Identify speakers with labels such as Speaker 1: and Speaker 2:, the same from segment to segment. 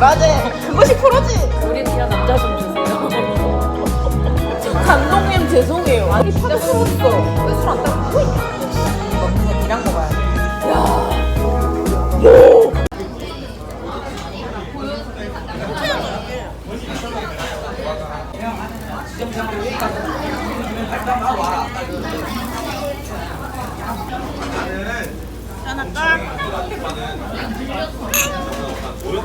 Speaker 1: 그러지. 그것이 프로지.
Speaker 2: 우리 그냥 남자 좀 주세요.
Speaker 1: 감독님 죄송해요. 아니 파도 풀었어. 왜 술안 따고? 이거 그냥 이랑 먹어야 돼.
Speaker 2: 어서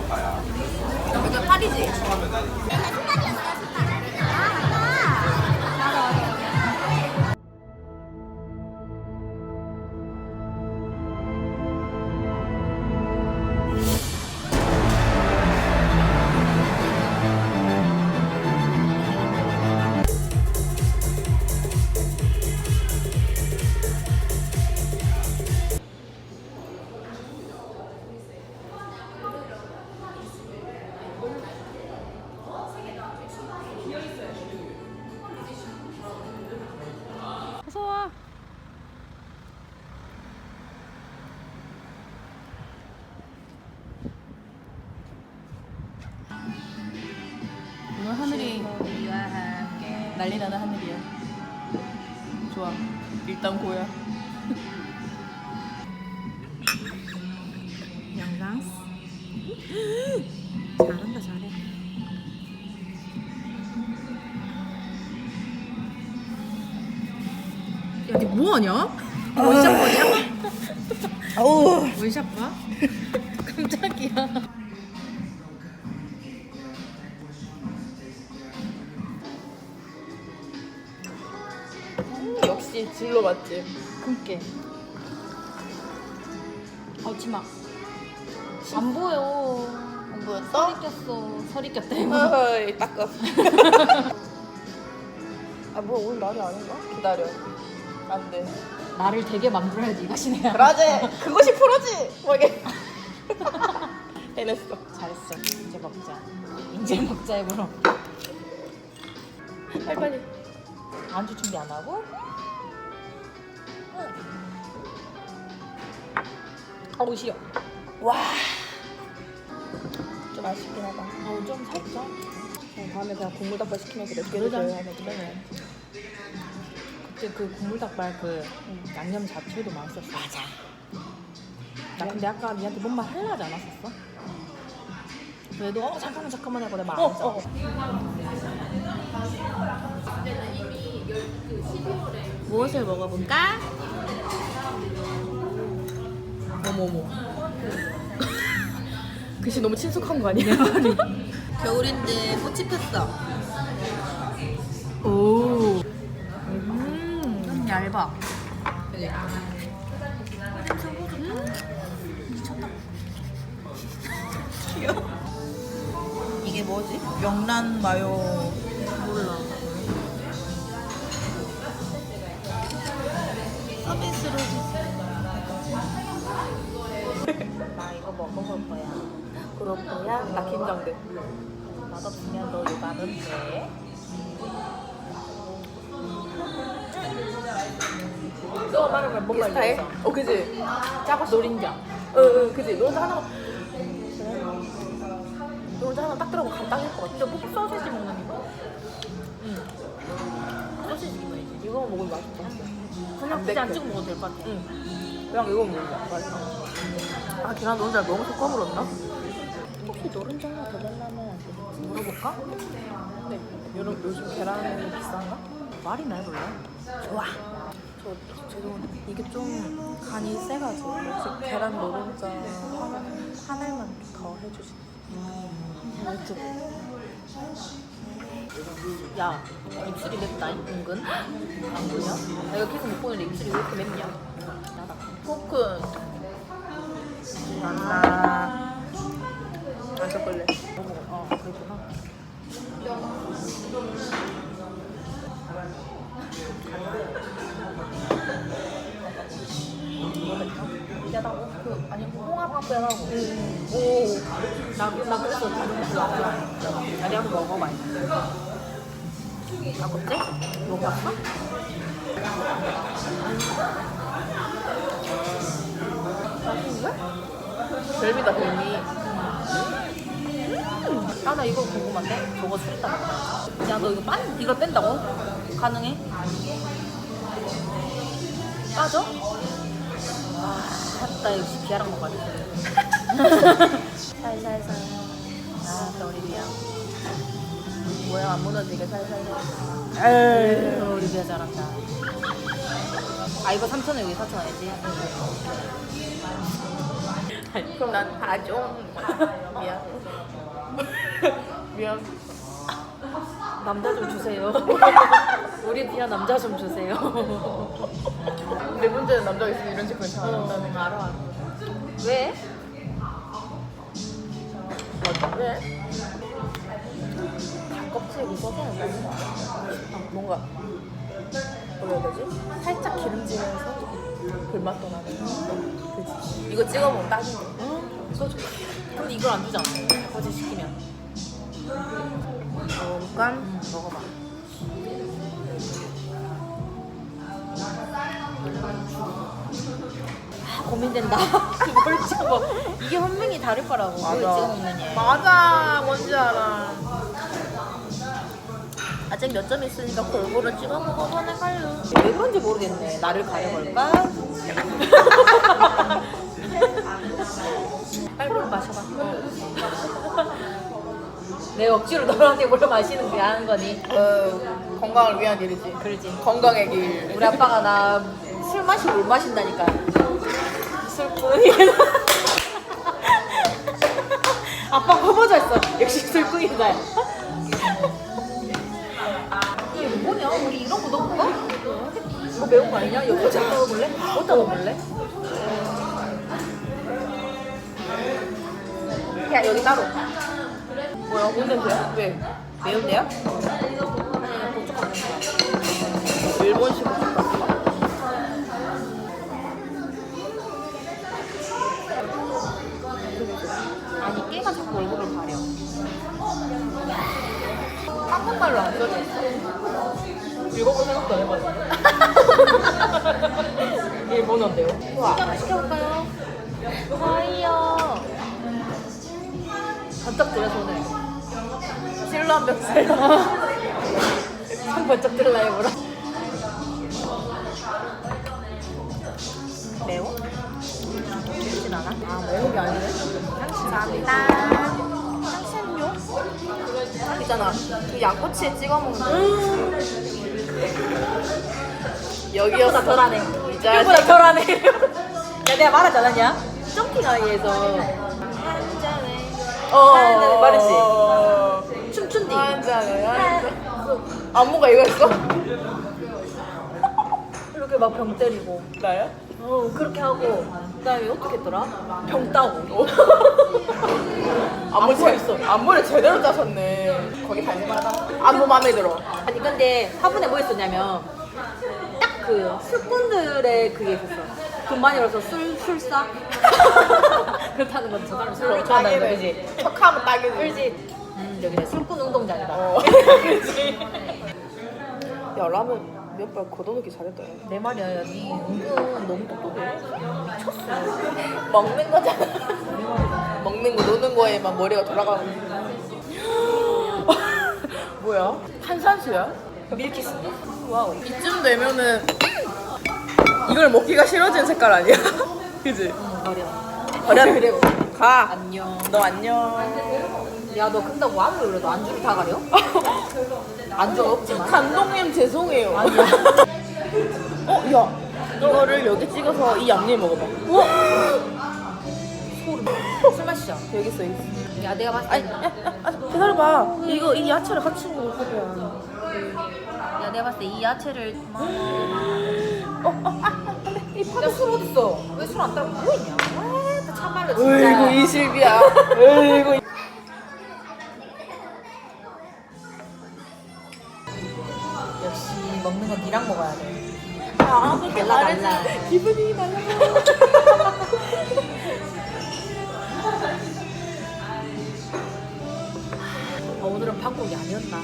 Speaker 2: 하늘이 난리 나는 하늘이야. 좋아. 일단 고야. 영상. 잘한다 잘해. 야, 니 뭐하냐? 원샷 거냐? 원샷 봐? 깜짝이야.
Speaker 1: 역시 진로 맞지.
Speaker 2: 금게. 하지 마. 안 보여.
Speaker 1: 안 보였어?
Speaker 2: 설이 꼈어. 설이 꼈다.
Speaker 1: 어이 닦아. 아 뭐야 오늘 날이 아닌가? 기다려. 안 돼.
Speaker 2: 나를 되게 만들어야지 이 가시네요.
Speaker 1: 그러지. 그것이 프로지. 뭐 이게. 해냈어.
Speaker 2: 잘했어. 이제 먹자. 이제 먹자 해보러.
Speaker 1: 빨리 빨리.
Speaker 2: 안주 준비 안 하고? 아우 싫어.
Speaker 1: 와. 좀 아쉽긴 하다.
Speaker 2: 아우 좀 살짝.
Speaker 1: 어, 다음에 그냥 국물 닭발 시키면 그래.
Speaker 2: 그러자.
Speaker 1: 그러자. 하면 그래.
Speaker 2: 그때 그 국물 닭발 그 양념 자체도 맛있었어. 맞아. 나 근데 아까 니한테 뭔말 하려지 않았었어? 그래도 어 잠깐만 잠깐만 하고 내가 말안 했잖아.
Speaker 1: 어.
Speaker 2: 무엇을 먹어볼까?
Speaker 1: 어머머. 글씨 너무 친숙한 거 아니야? 겨울인데 꽃이 폈어.
Speaker 2: 오. 음. 좀 얇아.
Speaker 1: 이게 뭐지? 명란 마요
Speaker 2: 몰라.
Speaker 1: 서비스로
Speaker 2: 나 이거 먹어볼 거야.
Speaker 1: 그렇구야. 나 긴장돼.
Speaker 2: 맛없으면 너 요가는 돼. 너 말하면 뭔
Speaker 1: 스타일?
Speaker 2: 말이야?
Speaker 1: 어 그지?
Speaker 2: 짜고 노린자.
Speaker 1: 응응 그지? 너 혼자 하나 너 혼자 하나 딱 들어고 간단할 것 같아.
Speaker 2: 너 뽀뽀 소시지 먹는 이거? 응. 소시지 먹어야지.
Speaker 1: 이거 먹으면 맛있다.
Speaker 2: 그냥 굳이 안 찍어 먹어도 될 것 같아.
Speaker 1: 응. 그냥 이거 먹자. 맛있어. 아 계란 노른자 너무 섞어버렸나?
Speaker 2: 혹시 노른자 하나 더 달라면? 물어볼까?
Speaker 1: 네. 요즘, 요즘 계란이 비싼가?
Speaker 2: 말이나 해볼래?
Speaker 1: 좋아. 저 죄송한데 이게 좀 간이 세가지고 혹시 계란 노른자 하나, 하나만 더 해주시면 유튜브
Speaker 2: 야, 입술이 맵다, 은근? 안 보여? 내가 계속 못 보는데 입술이 왜 이렇게 맵냐? 나다.
Speaker 1: 포크 만나 안 섞을래
Speaker 2: 어, 그렇구나.
Speaker 1: 야나 그 아니 홍합 한 빼라고
Speaker 2: 오, 나, 나 그래서 거 별로 안 좋아해. 다리 한번 먹어봐. 아, 어때? 먹어봤어?
Speaker 1: 맛있는데? 별미다 별미
Speaker 2: 돼? 저거 술있다 먹어야지. 야, 너 이거 빤? 이걸 뺀다고? 가능해? 빠져? 와, 나 역시 비아랑 먹어야 돼.
Speaker 1: 살살살.
Speaker 2: 아, 또 우리 비아.
Speaker 1: 모양 안 무너지게 살살살.
Speaker 2: 에이, 우리 비아 잘한다. 아, 이거 3,000원, 여기 4,000원이지?
Speaker 1: 그럼 난 다종. 미안. 미안.
Speaker 2: 남자 좀 주세요. 우리 비아 남자 좀 주세요.
Speaker 1: 내 문제는 남자가 있으면 이런 짓 괜찮아.
Speaker 2: 응, 알아. 왜?
Speaker 1: 왜? 껍질 있어서는 맛있다. 뭔가 뭐라 해야 되지? 살짝 기름지면서 불맛도 나는. 그치? 이거 찍어 먹으면 딱인데.
Speaker 2: 응, 이거 좀. 근데 이걸 안 주잖아. 어제 시키면.
Speaker 1: 먹어볼까?
Speaker 2: 응, 먹어봐. 아, 고민된다. 뭘 찍어? 이게 분명히 다를 거라고. 얘.
Speaker 1: 맞아. 뭔지 알아. 아직 몇 점 있으니까 골고루 찍어 먹어서 헷갈려.
Speaker 2: 왜 그런지 모르겠네. 나를 가려볼까? 빨리 물 마셔봐. 내 억지로 너한테 물 마시는 게 하는 거니?
Speaker 1: 어, 건강을 위한 일이지.
Speaker 2: 그러지.
Speaker 1: 건강의 길.
Speaker 2: 우리 아빠가 나 술 마시고 물 마신다니까. 술꾼이. 아빠 허버져 있어. 역시 술꾼이다. 이게 뭐냐? 우리 이런 거 넣어볼까? 뭐 매운 거 아니냐? 이거 어디다 넣어볼래? 어디다 넣어볼래?
Speaker 1: 야, 여기 따로. 왜?
Speaker 2: 매운데요? 손 번쩍 들라 해보라. 매워? 맵진 않아? 아, 매운 게 아니네?
Speaker 1: 감사합니다. 향신료? 있잖아. 그 양꼬치에 찍어 먹는 거.
Speaker 2: 생각보다 덜하네.
Speaker 1: 이
Speaker 2: 생각보다
Speaker 1: 자식.
Speaker 2: 덜하네. 야, 내가 말하지 않았냐? 점핑 아이에서
Speaker 1: 어,
Speaker 2: 말했지?
Speaker 1: 잔. 안무가 이거였어?
Speaker 2: 이렇게 막 병 때리고.
Speaker 1: 나야?
Speaker 2: 어, 그렇게 하고. 그다음에 어떻게 했더라? 병 따고.
Speaker 1: 안무
Speaker 2: 안무가
Speaker 1: 제,
Speaker 2: 있어.
Speaker 1: 안무를 제대로 짜셨네. 거기 달콤하다. 안무 마음에 들어.
Speaker 2: 아니 근데 화분에 뭐 있었냐면 딱 그 술꾼들의 그게 있었어. 돈 많이 벌어서 술 술사 그렇다는 건 저 사람 술을 좋아한다는 거 그지?
Speaker 1: 척하면 딱이지.
Speaker 2: 그지? 음 여기는 술꾼 운동장이다.
Speaker 1: 어. 그지. 야 라면 몇발 걷어놓기 잘했다. 야.
Speaker 2: 내 말이야, 야, 니 은근 너무 똑똑해. 미쳤어.
Speaker 1: 먹는 거잖아. 먹는 거 노는 거에만 머리가 돌아가고. 뭐야? 탄산수야?
Speaker 2: 밀키스. 와우.
Speaker 1: 이쯤 되면은 이걸 먹기가 싫어진 색깔 아니야? 그지?
Speaker 2: 어, 버려.
Speaker 1: 버려. 가.
Speaker 2: 안녕.
Speaker 1: 너 안녕.
Speaker 2: 야, 너 근다고 아무리 그래도 안주를 다 가려? 안주가 없지만.
Speaker 1: 감독님 죄송해요. 어, 야. 이거를 여기 찍어서 이 양념 먹어봐. 우와.
Speaker 2: 술 마시자.
Speaker 1: 여기 있어, 여기 있어.
Speaker 2: 야, 내가 봤을
Speaker 1: 아니,
Speaker 2: 때.
Speaker 1: 야, 야, 아, 기다려봐. 이거 이 야채를 같이 먹을 거야.
Speaker 2: 야, 내가 봤을 때 이 야채를.
Speaker 1: 어, 어, 아, 안 돼. 이
Speaker 2: 야, 술 어딨어? 왜 술 안 따고 뭐 있냐? 아, 참말로 진짜.
Speaker 1: 으이구 이 실비야. 으이구.
Speaker 2: 달라 달라.
Speaker 1: 기분이 달라
Speaker 2: 아, 오늘은 방콕이 아니었나?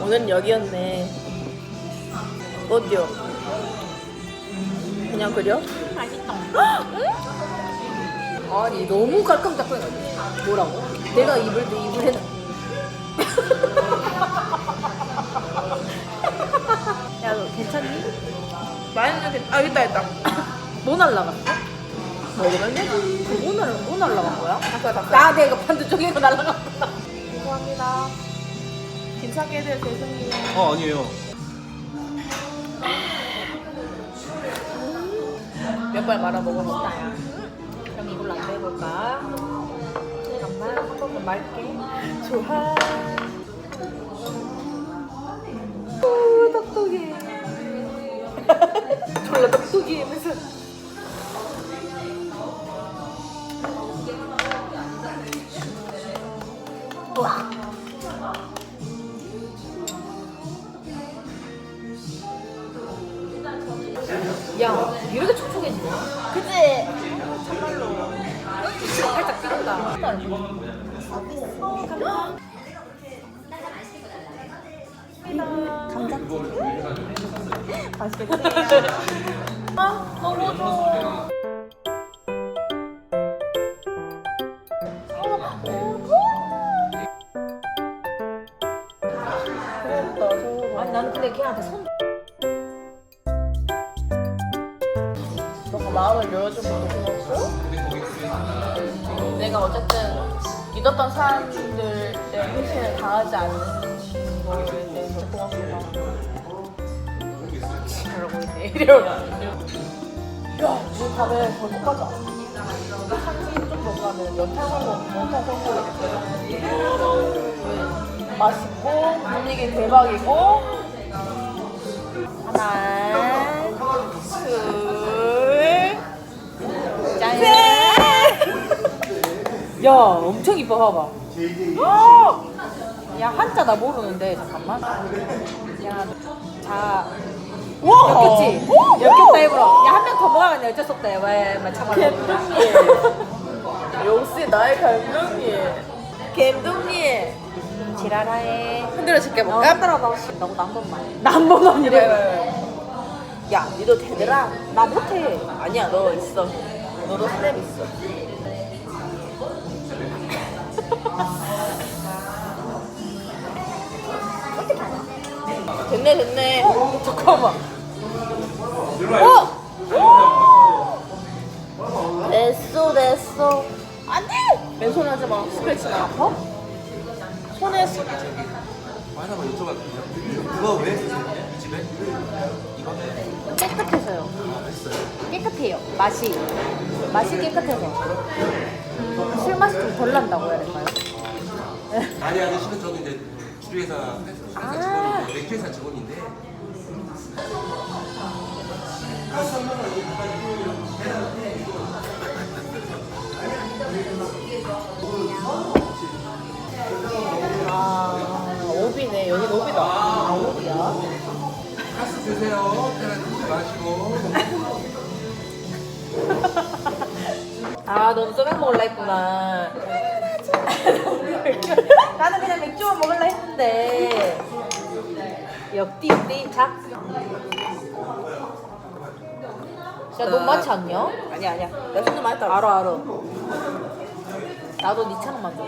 Speaker 1: 오늘은 여기였네. 어디요? 그냥 그려?
Speaker 2: 맛있다. 아니 너무 깔끔깔끔해. 뭐라고? 내가 이불도 이불 해놨 야, 괜찮니?
Speaker 1: 마요네즈 괜- 아 있다 있다.
Speaker 2: 뭐 날라갔어? 먹으면 되지. 날, 뭐 날라간 거야?
Speaker 1: 닭살.
Speaker 2: 나 내가 반대쪽으로 날라갔다.
Speaker 1: 죄송합니다. 괜찮게 해드려 죄송해요.
Speaker 3: 어 아니에요.
Speaker 1: 몇 발 말아 먹어볼까?
Speaker 2: 그럼 이걸로 안 해볼까? 잠깐만 한 번만 말게.
Speaker 1: 좋아.
Speaker 2: 졸라 똑똑해 하면서. 우와. 야, 이렇게 촉촉해지네.
Speaker 1: 그치?
Speaker 2: 참말로. 살짝 찍었다.
Speaker 1: 맛있겠지? 아 너무 좋아. 부럽다 저거.
Speaker 2: 아니 나는 근데 걔한테 손
Speaker 1: 너가 마음을 열어준 것도 고맙고 내가 어쨌든 믿었던 사람들의 헌신을 당하지 않는 거에 대해서 고맙구 나 그러고 있네 이래요. 야, 우리 다음에 더 똑같아 한시 좀 넘어가면 연탄성공, 연탄성공이 맛있고 분위기 대박이고. 하나 둘 짠!
Speaker 2: 야 엄청 이뻐 봐봐. 어! 야 한자 나 모르는데 잠깐만. 야 자 엮였지?
Speaker 1: 오!
Speaker 2: 엮였다 해보라 야한 명 더 먹어야겠네. 어쩔 수 없다 야왜 참아
Speaker 1: 감독님 역시 나의 감독님 감독님
Speaker 2: 지랄하해.
Speaker 1: 흔들어 줄게
Speaker 2: 어,
Speaker 1: 볼까?
Speaker 2: 흔들어봐 나고 나한 번만 나한 번만
Speaker 1: 그래
Speaker 2: 이래
Speaker 1: 야 니도 되더라.
Speaker 2: 나 못해.
Speaker 1: 아니야 너 있어. 너도 스텝 있어. 됐네 됐네.
Speaker 2: 어, 잠깐만
Speaker 1: 어! 됐어 됐어. 안돼 맨손 하지 마. 스크래치 나 아파? 손에 스-
Speaker 3: 하나만 여쭤봤거든요. 그거 왜 집에? 이거는
Speaker 2: 깨끗해서요. 깨끗해요. 맛이. 맛이 깨끗해서. 음, 술 맛이 좀 덜 난다고 해야 될까요?
Speaker 3: 많이 하는 실은 저는 이제 주류회사 회사 직원인데 맥주회사 직원인데
Speaker 1: 아 오비네. 여긴 오비다. 아 오비야?
Speaker 3: 가스 드세요. 테라 드지 마시고.
Speaker 2: 아넌 소맥 먹을라 했구나. 나는 그냥 맥주만 먹을라 했는데. 역디 역디. 자 야, 너 맞지 않냐?
Speaker 1: 아니야 아니야 내 손도 많이 따라
Speaker 2: 알아, 알아. 나도 네 차는 만져.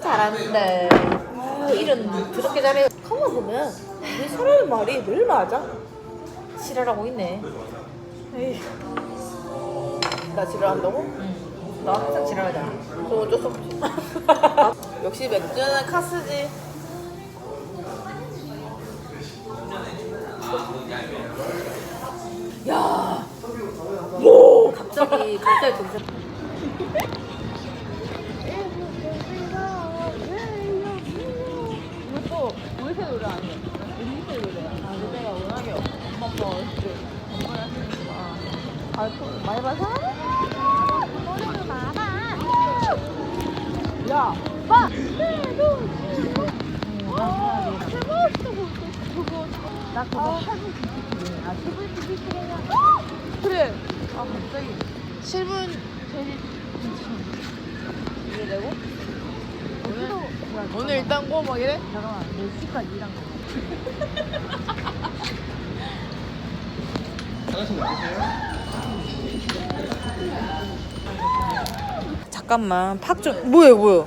Speaker 2: 잘하는데. 아, 일은 그렇게 잘해.
Speaker 1: 가만 보면 이 사람의 말이 늘 맞아
Speaker 2: 지랄하고 있네.
Speaker 1: 에이. 나 지랄한다고?
Speaker 2: 응. 너 항상 지랄하잖아.
Speaker 1: 저 어쩔 수 없지 역시 맥주는 카스지
Speaker 2: 야. 뭐? 갑자기 갑자기 동생.
Speaker 1: 이것도 노래 아니야 노래야 아 그때가 워낙에 엄마 아빠 어렸을 때 정말 하시니까 알코올 많이? 노래도 많아 야 봐! 나 그거 아 7분 지키기야 그래 아 갑자기 7분 제일 이래 되고? 오늘, 오늘 일단 꼬막 이래?
Speaker 2: 잠깐만, 몇 시까지 일한
Speaker 3: 나오세요?
Speaker 1: 잠깐만 팍 좀 뭐야 뭐야